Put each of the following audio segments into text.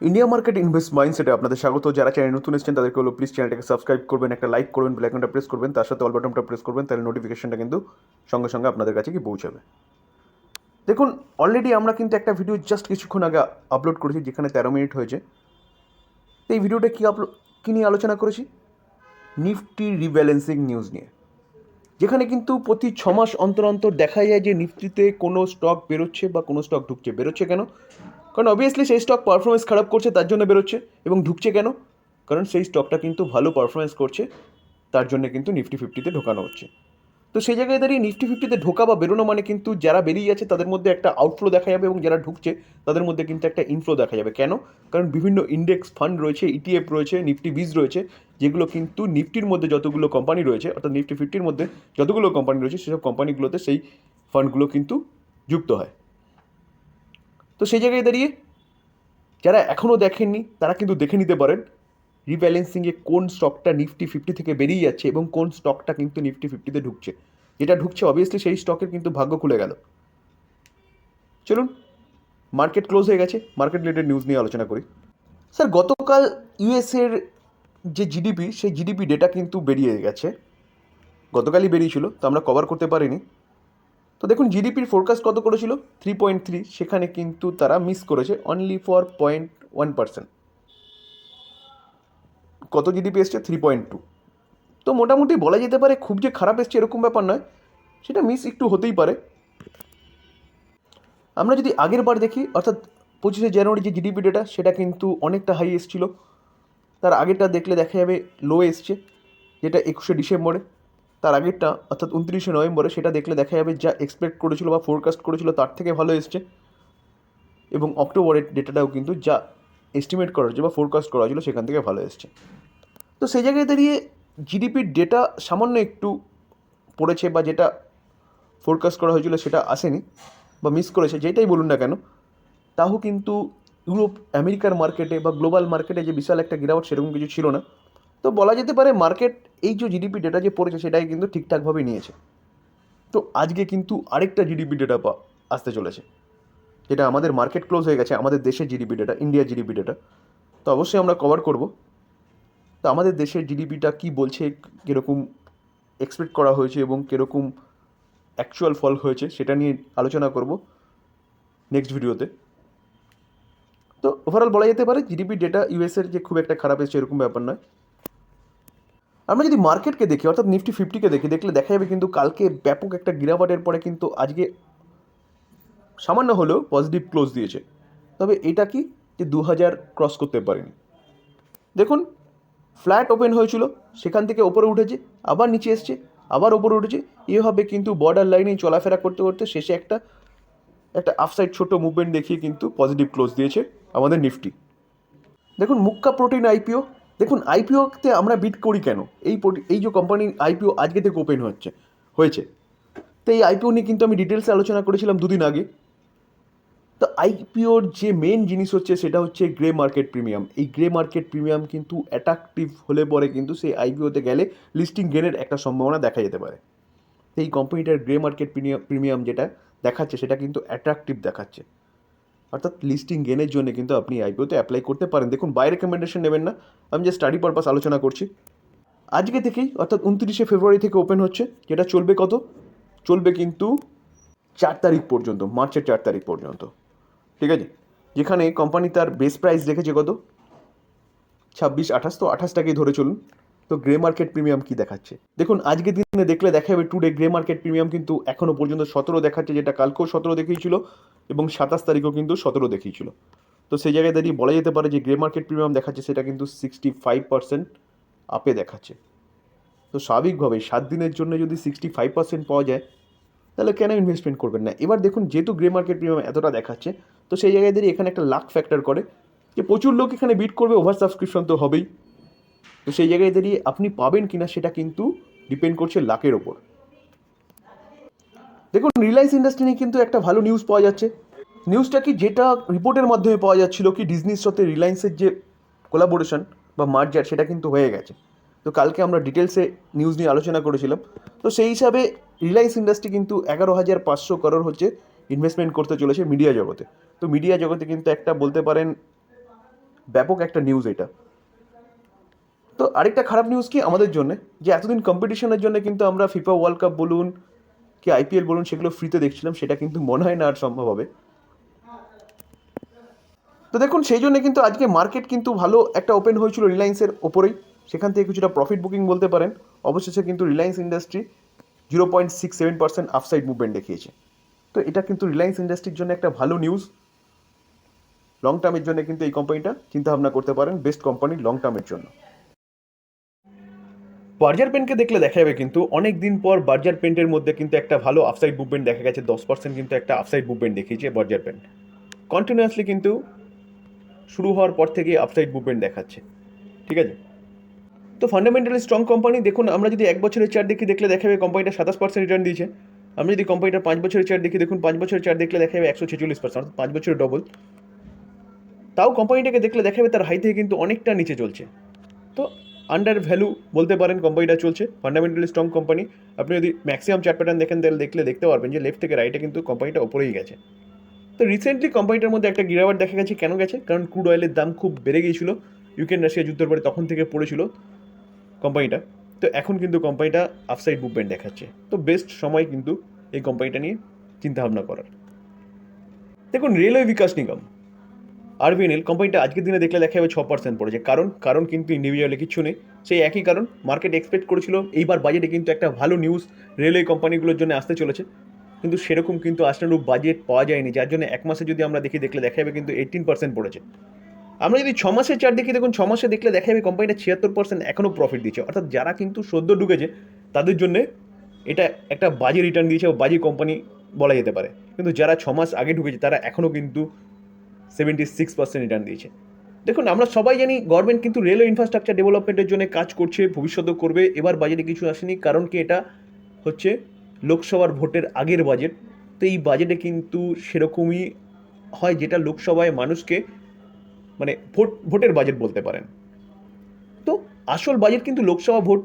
India market invest মাইন্ডসেটে আপনাদের স্বাগত। যারা চ্যানেল নতুন এসেছেন, তাদেরকে হলো প্লিজ চ্যানেলটাকে সাবস্ক্রাইব করবেন, একটা লাইক করবেন আইকনটা প্রেস করবেন, তার সাথে অল বাটনটা প্রেস করবেন, তাহলে নোটিফিকেশনটা কিন্তু সঙ্গে সঙ্গে আপনাদের কাছে কি পৌঁছাবে। দেখুন অলরেডি আমরা কিন্তু একটা ভিডিও জাস্ট কিছুক্ষণ আগে আপলোড করেছি, যেখানে তেরো মিনিট হয়েছে। এই ভিডিওটা কী আপলোড কী নিয়ে আলোচনা করেছি? নিফটি রিব্যালেন্সিং নিউজ নিয়ে। যেখানে কিন্তু প্রতি ছ মাস অন্তর অন্তর দেখা যায় যে নিফটিতে কোনো স্টক বেরোচ্ছে বা কোনো স্টক ঢুকছে। বেরোচ্ছে কেন? কারণ অবভিয়াসলি সেই স্টক পারফরমেন্স খারাপ করছে, তার জন্য বেরোচ্ছে। এবং ঢুকছে কেন? কারণ সেই স্টকটা কিন্তু ভালো পারফরমেন্স করছে, তার জন্য কিন্তু নিফটি ফিফটিতে ঢোকানো হচ্ছে। তো সেই জায়গায় দাঁড়িয়ে নিফটি ফিফটিতে ঢোকা বা বেরোনো মানে কিন্তু যারা বেরিয়ে যাচ্ছে, তাদের মধ্যে একটা আউটফ্লো দেখা যাবে এবং যারা ঢুকছে, তাদের মধ্যে কিন্তু একটা ইনফ্লো দেখা যাবে। কেন? কারণ বিভিন্ন ইন্ডেক্স ফান্ড রয়েছে ইটিএফ রয়েছে নিফটি বিজ রয়েছে, যেগুলো কিন্তু নিফটির মধ্যে যতগুলো কোম্পানি রয়েছে, অর্থাৎ নিফটি ফিফটির মধ্যে যতগুলো কোম্পানি রয়েছে, সেসব কোম্পানিগুলোতে সেই ফান্ডগুলো কিন্তু যুক্ত হয়। তো সেই জায়গায় দাঁড়িয়ে যারা এখনও দেখেননি, তারা কিন্তু দেখে নিতে পারেন রিব্যালেন্সিংয়ে কোন স্টকটা নিফটি ফিফটি থেকে বেরিয়ে যাচ্ছে এবং কোন স্টকটা কিন্তু নিফটি ফিফটিতে ঢুকছে। যেটা ঢুকছে অবভিয়াসলি সেই স্টকের কিন্তু ভাগ্য খুলে গেল। চলুন মার্কেট ক্লোজ হয়ে গেছে। মার্কেট রিলেটেড নিউজ নিয়ে আলোচনা করি। স্যার গতকাল ইউএসের যে জিডিপি সেই জিডিপি ডেটা কিন্তু বেরিয়ে গেছে। গতকালই বেরিয়েছিল, তো আমরা কভার করতে পারিনি। তো দেখুন জিডিপির ফোরকাস্ট কত করেছিল? থ্রি পয়েন্ট থ্রি সেখানে কিন্তু তারা মিস করেছে only for point one percent কত জিডিপি এসছে? থ্রি পয়েন্ট টু তো মোটামুটি বলা যেতে পারে, খুব যে খারাপ এসছে এরকম ব্যাপার নয়, সেটা মিস একটু হতেই পারে। আমরা যদি আগের বার দেখি, অর্থাৎ পঁচিশে জানুয়ারি যে জিডিপি ডেটা সেটা কিন্তু অনেকটা হাই এসেছিল। তার আগেরটা দেখলে দেখা যাবে লো এসছে, যেটা একুশে ডিসেম্বরে। তার আগেরটা, অর্থাৎ উনত্রিশে নভেম্বরে সেটা দেখলে দেখা যাবে যা এক্সপেক্ট করেছিল বা ফোরকাস্ট করেছিল তার থেকে ভালো এসছে। এবং অক্টোবরের ডেটাটাও কিন্তু যা এস্টিমেট করা হয়েছে বা ফোরকাস্ট করা হয়েছিল সেখান থেকে ভালো এসছে। তো সেই জায়গায় দাঁড়িয়ে জিডিপির ডেটা সামান্য একটু পড়েছে বা যেটা ফোরকাস্ট করা হয়েছিল সেটা আসেনি বা মিস করেছে, যেটাই বলুন না কেন, তাও কিন্তু ইউরোপ আমেরিকার মার্কেটে বা গ্লোবাল মার্কেটে যে বিশাল একটা গিরাওয়াট সেরকম কিছু ছিল না। তো বলা যেতে পারে মার্কেট এই যে জিডিপি ডেটা যে পড়েছে সেটাই কিন্তু ঠিকঠাকভাবে নিয়েছে। তো আজকে কিন্তু আরেকটা জিডিপি ডেটা আসতে চলেছে। যেটা আমাদের মার্কেট ক্লোজ হয়ে গেছে, আমাদের দেশের জিডিপি ডেটা ইন্ডিয়ার জিডিপি ডেটা তো অবশ্যই আমরা কভার করব। তো আমাদের দেশের জিডিপিটা কি বলছে, কীরকম এক্সপেক্ট করা হয়েছে এবং কীরকম অ্যাকচুয়াল ফল হয়েছে সেটা নিয়ে আলোচনা করব নেক্সট ভিডিওতে তো। ওভারঅল বলা যেতে পারে জিডিপি ডেটা ইউএসের যে খুব একটা খারাপ এসেছে, এরকম ব্যাপার নয়। আমরা যদি মার্কেটকে দেখি, অর্থাৎ নিফটি ফিফটিকে দেখি, দেখলে দেখা যাবে কিন্তু কালকে ব্যাপক একটা গিরাবাটের পরে কিন্তু আজকে সামান্য হলেও পজিটিভ ক্লোজ দিয়েছে। তবে এটা কি? যে দু হাজার ক্রস করতে পারেনি। দেখুন ফ্ল্যাট ওপেন হয়েছিল, সেখান থেকে ওপরে উঠেছে, আবার নিচে এসছে, আবার ওপরে উঠেছে। এভাবে কিন্তু বর্ডার লাইনে চলাফেরা করতে করতে শেষে একটা একটা আফসাইড ছোট মুভমেন্ট দেখিয়ে কিন্তু পজিটিভ ক্লোজ দিয়েছে আমাদের নিফটি দেখুন, মুক্কা প্রোটিন আইপিও দেখুন আইপিওতে আমরা বিট করি কেন? এই এই যে কোম্পানির আইপিও আজকে থেকে ওপেন হচ্ছে, হয়েছে। তো এই আইপিও নিয়ে কিন্তু আমি ডিটেলসে আলোচনা করেছিলাম দুদিন আগে। তো আইপিওর যে মেন জিনিস হচ্ছে, সেটা হচ্ছে গ্রে মার্কেট প্রিমিয়াম এই গ্রে মার্কেট প্রিমিয়াম কিন্তু অ্যাট্রাকটিভ হলে পরে কিন্তু সেই আইপিওতে গেলে লিস্টিং গেনের একটা সম্ভাবনা দেখা যেতে পারে। এই কোম্পানিটার গ্রে মার্কেট প্রিমিয়াম যেটা দেখাচ্ছে, সেটা কিন্তু অ্যাট্রাকটিভ দেখাচ্ছে। অর্থাৎ লিস্টিং গেনের জন্য কিন্তু আপনি আইপিওতে অ্যাপ্লাই করতে পারেন। দেখুন বাই রেকমেন্ডেশন নেবেন না। আমি যে স্টাডি পারপাস আলোচনা করছি। আজকে থেকেই, অর্থাৎ উনত্রিশে ফেব্রুয়ারি থেকে ওপেন হচ্ছে, যেটা চলবে কত? চলবে কিন্তু চার তারিখ পর্যন্ত, মার্চের চার তারিখ পর্যন্ত। ঠিক আছে? যেখানে কোম্পানি তার বেস প্রাইস রেখেছে কত? ছাব্বিশ, আঠাশ। তো আঠাশটাকেই ধরে চলুন। তো গ্রে মার্কেট প্রিমিয়াম কি দেখাচ্ছে? দেখুন, আজকের দিনে দেখলে দেখা যাবে টুডে গ্রে মার্কেট প্রিমিয়াম কিন্তু এখনও পর্যন্ত সতেরো দেখাচ্ছে, যেটা কালকেও সতেরো দেখিয়েছিল এবং সাতাশ তারিখও কিন্তু সতেরো দেখিয়েছিল। তো সেই জায়গায় দাঁড়িয়ে বলা যেতে পারে যে গ্রে মার্কেট প্রিমিয়াম দেখাচ্ছে, সেটা কিন্তু সিক্সটি ফাইভ পার্সেন্ট আপে দেখাচ্ছে। তো স্বাভাবিকভাবেই সাত দিনের জন্য যদি সিক্সটি ফাইভ পার্সেন্ট পাওয়া যায়, তাহলে কেন ইনভেস্টমেন্ট করবেন না? এবার দেখুন, যেহেতু গ্রে মার্কেট প্রিমিয়াম এতটা দেখাচ্ছে, তো সেই জায়গায় দাঁড়িয়ে এখানে একটা লাক ফ্যাক্টর করে যে প্রচুর লোক এখানে বিট করবে ওভার সাবস্ক্রিপশন তো হবেই। তো সেই জায়গায় দাঁড়িয়ে আপনি পাবেন কিনা সেটা কিন্তু ডিপেন্ড করছে লাকের ওপর। দেখুন রিলায়েন্স ইন্ডাস্ট্রি নিয়ে কিন্তু একটা ভালো নিউজ পাওয়া যাচ্ছে। নিউজটা কি যেটা রিপোর্টের মাধ্যমে পাওয়া যাচ্ছিল কি ডিজনির সাথে রিলায়েন্সের যে কোলাবোরেশন বা মার্জার সেটা কিন্তু হয়ে গেছে। তো কালকে আমরা ডিটেলসে নিউজ নিয়ে আলোচনা করেছিলাম। তো সেই হিসাবে রিলায়েন্স ইন্ডাস্ট্রি কিন্তু এগারো হাজার পাঁচশো করোড় হচ্ছে ইনভেস্টমেন্ট করতে চলেছে মিডিয়া জগতে। তো মিডিয়া জগতে কিন্তু একটা বলতে পারেন ব্যাপক একটা নিউজ এটা। তো আরেকটা খারাপ নিউজ কি? আমাদের জন্য, যে এতদিন কম্পিটিশনের জন্য কিন্তু আমরা ফিফা ওয়ার্ল্ড কাপ বলুন, কি আইপিএল বলুন, সেগুলো ফ্রিতে দেখছিলাম, সেটা কিন্তু মনে হয় না আর সম্ভব হবে। তো দেখুন, সেই জন্য কিন্তু আজকে মার্কেট কিন্তু ভালো একটা ওপেন হয়েছিল রিলায়েন্সের ওপরেই। সেখান থেকে কিছুটা প্রফিট বুকিং বলতে পারেন। অবশেষে কিন্তু Reliance industry zero point six seven percent upside movement দেখিয়েছে। তো এটা কিন্তু রিলায়েন্স ইন্ডাস্ট্রির জন্য একটা ভালো নিউজ লং টার্মের জন্য কিন্তু এই কোম্পানিটা চিন্তাভাবনা করতে পারেন বেস্ট কোম্পানি লং টার্মের জন্য। বার্জার পেনকে দেখলে দেখা যাবে কিন্তু অনেক দিন পর বার্জার পেন্টের মধ্যে কিন্তু একটা ভালো আফসাইড মুভমেন্ট দেখা গেছে, দশ পার্সেন্ট কিন্তু একটা আফসাইড মুভমেন্ট দেখিয়েছে বার্জার পেন্ট কন্টিনিউয়াসলি কিন্তু শুরু হওয়ার পর থেকে আপসাইড মুভমেন্ট দেখাচ্ছে। ঠিক আছে? তো ফান্ডামেন্টালি স্ট্রং কোম্পানি দেখুন, আমরা যদি এক বছরের চার দেখি, দেখলে দেখা যাবে কোম্পানিটা সাতাশ পার্সেন্ট রিটার্ন দিয়েছে। আমরা যদি কোম্পানিটার পাঁচ বছরের চার দেখি, দেখুন, পাঁচ বছরের চার দেখলে দেখা যাবে একশো ছেচল্লিশ পার্সেন্ট পাঁচ বছরের ডবল তাও কোম্পানিটাকে দেখলে দেখা যাবে তার হাই থেকে কিন্তু অনেকটা নিচে চলছে। তো আন্ডার ভ্যালু বলতে পারেন কোম্পানিটা চলছে ফান্ডামেন্টালি স্ট্রং কোম্পানি আপনি যদি ম্যাক্সিমাম চার্ট প্যাটার্ন দেখেন, তাহলে দেখলে দেখতে পারবেন যে লেফট থেকে রাইটে কিন্তু কোম্পানিটা ওপরেই গেছে। তো রিসেন্টলি কোম্পানিটার মধ্যে একটা গিরাওয়ার দেখা গেছে, কেন গেছে? কারণ ক্রুড অয়েলের দাম খুব বেড়ে গিয়েছিল ইউক্রেন রাশিয়া যুদ্ধের পরে তখন থেকে পড়েছিল কোম্পানিটা তো এখন কিন্তু কোম্পানিটা আফসাইড মুভমেন্ট দেখাচ্ছে। তো বেস্ট সময় কিন্তু এই কোম্পানিটা নিয়ে চিন্তাভাবনা করার। দেখুন রেলওয়ে বিকাশ নিগম আরবিএনএল কোম্পানিটা আজকের দিনে দেখলে দেখা যাবে ছ পার্সেন্ট পড়েছে কারণ কারণ কিন্তু ইন্ডিভিজুয়ালি কিছু নেই। সেই একই কারণ মার্কেট এক্সপেক্ট করেছিল। এইবার বাজেটে কিন্তু একটা ভালো নিউজ রেলওয়ে কোম্পানিগুলোর জন্য আসতে চলেছে। কিন্তু সেরকম কিন্তু আশানুরূপ বাজেট পাওয়া যায়নি। যার জন্য এক মাসে যদি আমরা দেখি, দেখলে দেখা যাবে কিন্তু এইটিন পার্সেন্ট পড়েছে। আমরা যদি ছ মাসের চার দেখি, দেখুন, ছ মাসে দেখলে দেখা যাবে কোম্পানিটা ছিয়াত্তর পার্সেন্ট এখনও প্রফিট দিচ্ছে। অর্থাৎ যারা কিন্তু সদ্য ঢুকেছে, তাদের জন্য এটা একটা বাজে রিটার্ন দিয়েছে বা বাজে কোম্পানি বলা যেতে পারে। কিন্তু যারা ছ মাস আগে ঢুকেছে, তারা এখনও কিন্তু সেভেন্টি সিক্স পার্সেন্ট রিটার্ন দিয়েছে। দেখুন, আমরা সবাই জানি গভর্নমেন্ট কিন্তু রেলওয়ে ইনফ্রাস্ট্রাকচার ডেভেলপমেন্টের জন্য কাজ করছে, ভবিষ্যতেও করবে। এবার বাজেটে কিছু আসেনি, কারণ কি এটা হচ্ছে লোকসভার ভোটের আগের বাজেট তো এই বাজেটে কিন্তু সেরকমই হয় যেটা লোকসভায় মানুষকে মানে ভোট, ভোটের বাজেট বলতে পারেন। তো আসল বাজেট কিন্তু লোকসভা ভোট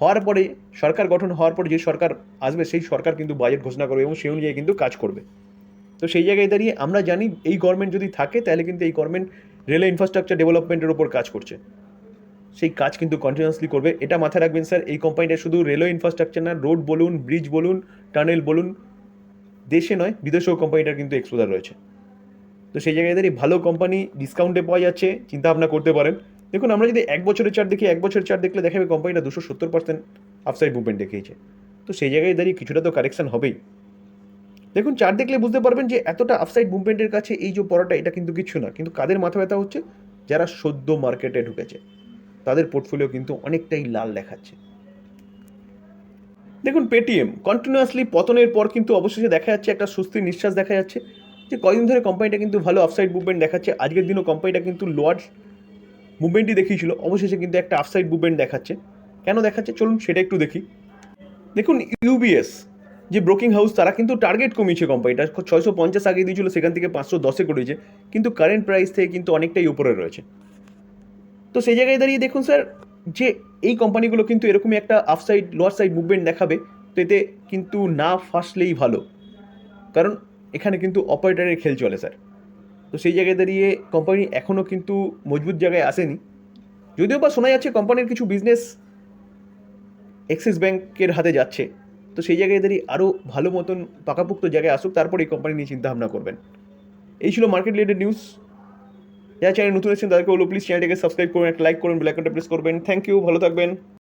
হওয়ার পরে, সরকার গঠন হওয়ার পরে যে সরকার আসবে, সেই সরকার কিন্তু বাজেট ঘোষণা করবে এবং সেই অনুযায়ী কিন্তু কাজ করবে। তো সেই জায়গায় দাঁড়িয়ে আমরা জানি এই গভর্নমেন্ট যদি থাকে, তাহলে কিন্তু এই গভর্নমেন্ট রেলওয়ে ইনফ্রাস্ট্রাকচার ডেভেলপমেন্টের উপর কাজ করছে। সেই কাজ কিন্তু কন্টিনিউয়াসলি করবে। এটা মাথায় রাখবেন স্যার, এই কোম্পানিটা শুধু রেলওয়ে ইনফ্রাস্ট্রাকচার না রোড বলুন ব্রিজ বলুন টানেল বলুন, দেশে নয়, বিদেশেও কোম্পানিটার কিন্তু এক্সপোজার রয়েছে। তো সেই জায়গায় দাঁড়িয়ে ভালো কোম্পানি ডিসকাউন্টে পাওয়া যাচ্ছে চিন্তা ভাবনা করতে পারেন। দেখুন, আমরা যদি এক বছরের চার দেখি, এক বছরের চার দেখলে দেখাবে কোম্পানিটা দুশো সত্তর পার্সেন্ট আপসাইড মুভমেন্ট দেখিয়েছে। তো সেই জায়গায় দাঁড়িয়ে কিছুটা তো কারেকশন হবেই। দেখুন, চার দেখলে বুঝতে পারবেন যে এতটা আপসাইড মুভমেন্টের কাছে এই যে পড়াটা, এটা কিন্তু কিছু না। কিন্তু কাদের মাথা ব্যথা হচ্ছে? যারা সদ্য মার্কেটে ঢুকেছে। তাদের পোর্টফোলিও কিন্তু অনেকটাই লাল দেখাচ্ছে। দেখুন পেটিএম কন্টিনিউয়াসলি পতনের পর কিন্তু অবশেষে দেখা যাচ্ছে একটা স্বস্তির নিঃশ্বাস দেখা যাচ্ছে। যে কয়েকদিন ধরে কোম্পানিটা কিন্তু ভালো আপসাইড মুভমেন্ট দেখাচ্ছে। আজকের দিনও কোম্পানিটা কিন্তু লোয়ার মুভমেন্টই দেখিয়েছিল। অবশেষে কিন্তু একটা আপসাইড মুভমেন্ট দেখাচ্ছে। কেন দেখাচ্ছে? চলুন সেটা একটু দেখি। দেখুন ইউবিএস যে ব্রোকিং হাউস তারা কিন্তু টার্গেট কমিয়েছে কোম্পানিটা ছয়শো পঞ্চাশ আগে দিয়েছিল, সেখান থেকে পাঁচশো দশে করেছে। কিন্তু কারেন্ট প্রাইস থেকে কিন্তু অনেকটাই উপরে রয়েছে। তো সেই জায়গায় দাঁড়িয়ে দেখুন স্যার যে এই কোম্পানিগুলো কিন্তু এরকমই একটা আপসাইড লোয়ার সাইড মুভমেন্ট দেখাবে। তো এতে কিন্তু না ফাঁসলেই ভালো। কারণ এখানে কিন্তু অপারেটারের খেল চলে স্যার তো সেই জায়গায় দাঁড়িয়ে কোম্পানি এখনও কিন্তু মজবুত জায়গায় আসেনি। যদিও বা শোনা যাচ্ছে কোম্পানির কিছু বিজনেস এক্সিস ব্যাংকের হাতে যাচ্ছে। তো সেই জায়গায় এদেরই আরও ভালো মতন পাকাপুক্ত জায়গায় আসুক, তারপর এই কোম্পানি নিয়ে চিন্তাভাবনা করবেন। এই ছিল মার্কেট রিলেটেড নিউজ যারা চ্যানেল নতুন এসেছেন, তাদেরকে হলো প্লিজ চ্যানেলটাকে সাবস্ক্রাইব করুন, একটা লাইক করুন বেলাইকনটা প্রেস করবেন। থ্যাংক ইউ ভালো থাকবেন।